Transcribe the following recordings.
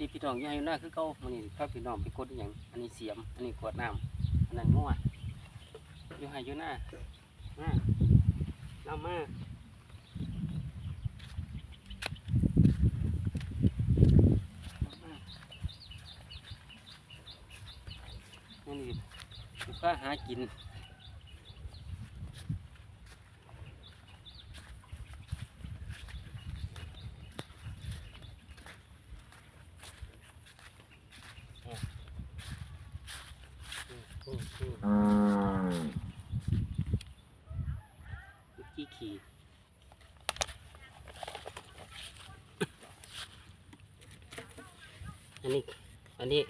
ดีพี่น้องยังอยู่หน้าคือเก่ามันนี่ครับพี่น้องไปกดอย่างอันนี้เสียม อันนี้ขวดน้ำอันนั้นงัวอยู่ให้อยู่หน้ามาน้ำมาอันนี้ลูกค้าหากิน ขี้ขี่อันนี้อันนี้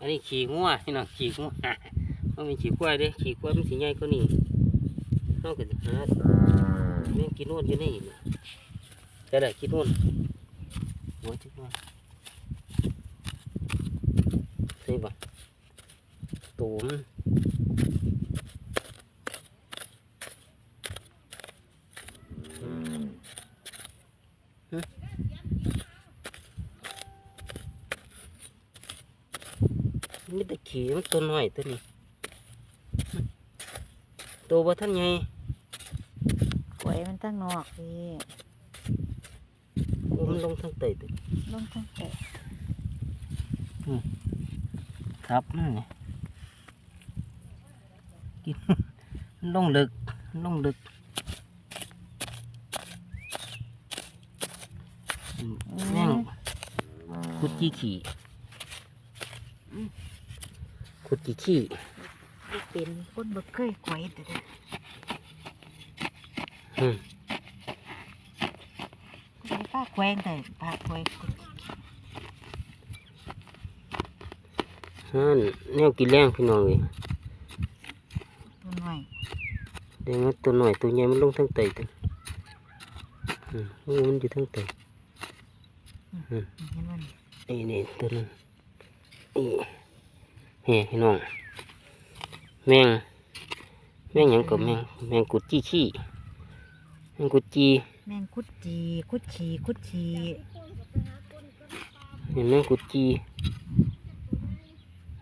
อันนี้ขี่งัวพี่น้องขี่งัวมันเป็นขี่ควยเด้ขี่ควยมันสีใหญ่กว่านี้นอกจากหาแม่งกินนวดอยู่นี่นี่จะได้กินนวดหัวจิกว่าใช่ปะตูม มีแต่ขี่มันตัวน้อยตัวนี้ตัวบ่ท่านใหญ่กล้วยมันตั้งนอกพี่โอ้มันลงทางเตยตัวลงตั้งแต่ครับนั่นไงกินมันลงลึกมันลงลึกอืมแม่งขุดจีขี่ ขุดจีขี่บ่เป็นคนบ่เคยกล้วยแต่เด้ออืมคนป้าแขวงแต่ป้าแขวงฮั่นแนวกินแรงพี่น้องเลยตัวน้อยเดี๋ยวมันตัวหน่อยตัวใหญ่มันลงทางเตยตัวอืมโอ้มันอยู่ทางเตยเห็นมันนี่นี่ตัวนึงนี่ เฮ้พี่น้อง แมง แมงหยังกับแมง แมงกุดจี้ขี้แมงกุดจีแมงคุดจีคุดฉีคุดฉีเห็นแมงกุดจี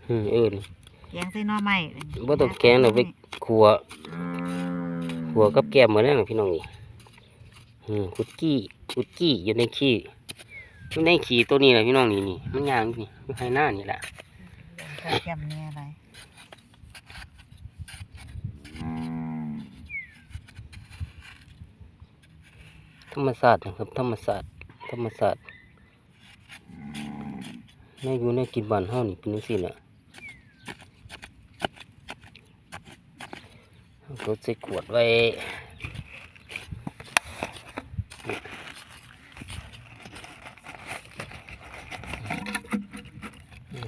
อืมเออนี่แกงใส่หน่อไม้บ่ต้องแกงหรอกไปขัวขัวกับแกมเหมือนนั่นน่ะพี่น้องนี่อืมกุดจี้กุดจี้อยู่ในขี้อยู่ในขี้ตัวนี้แหละพี่น้องนี่นี่มันยางนี่อยู่ให้หน้านี่แหละ แกมเนี่ยอะไรธรรมศาสตร์นะครับ ธรรมศาสตร์ธรรมศาสตร์ในอยู่ในกินบ้านเฮานี่เป็นจังซี่น่ะรถใส่ขวดไว้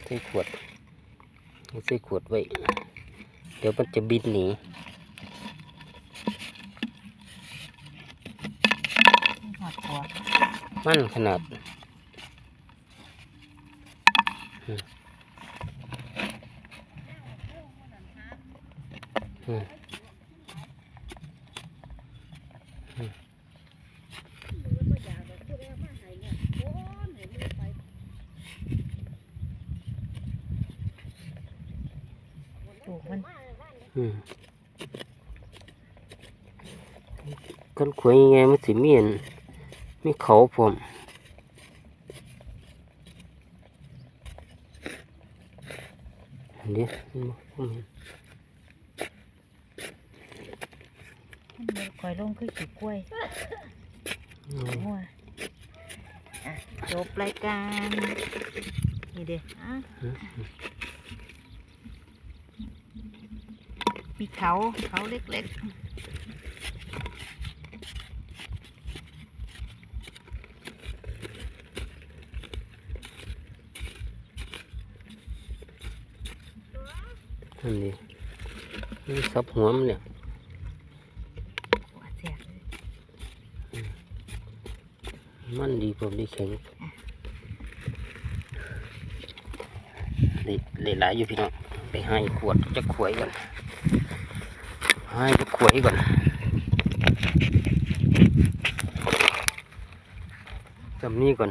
ใส่ขวด ใส่ขวดไว้ เดี๋ยวมันจะบินหนีมั่นขนาดอืม มันอืมกันขวยยังไงมันสิมีอันมีเขาผมเดี๋ยวผมเห็นมันบ่กล้วยลงคือขี้กล้วยอืมหัวอะจบรายการนี่เด้ออะ มีเขาเขาเล็กอันนี้นี่ซับหัวมันเนี่ยๆหัวเสียมันดีผมดีแข็งเลยหลายอยู่พี่น้องไปให้ขวดจะขวยก่อน ให้จะขวยก่อนจำนี้ก่อน